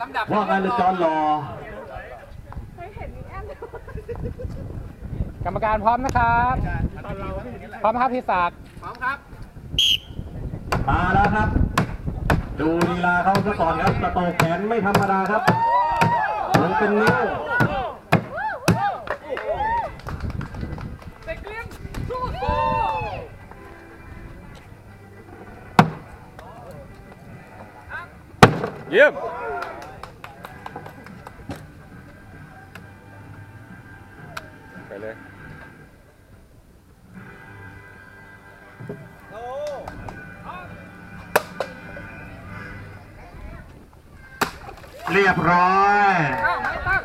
ลำดับว่าการจรรอ กรรมการพร้อมนะครับ พร้อมครับพี่ศักดิ์พร้อมครับ มาแล้วครับ ดูลีลาเขาซะก่อนครับสโตกแขนไม่ธรรมดาครับลงเป็นนิ้ว เยี่ยมไปเลยเรียบร้อยอ้าวไม่ตั้ง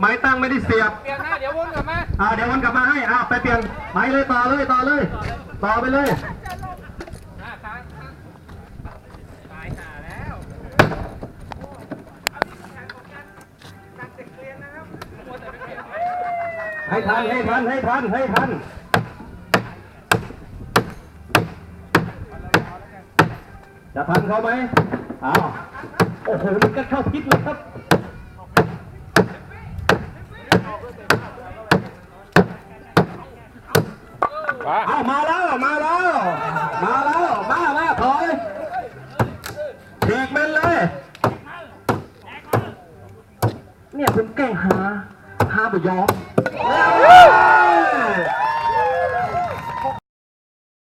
ไม้ตั้งไม่ได้เสียบ เปลี่ยนหน้าเดี๋ยววนกลับมา อ่าเดี๋ยวมันกลับมาให้ อ่าไปเปลี่ยนไม้เลยต่อเลยต่อเลย ต่อไปเลย ให้ทันให้ทันให้ทันให้ทันจะทันเขาไหมอ้าวโอ้โหมันก็เข้าคิดเลยครับมาเอามาแล้วมาแล้ว มาแล้ว มามาถอยถีกเป็นเลย เนี่ยคุณแกล้งหาหาบ่ยอม Não!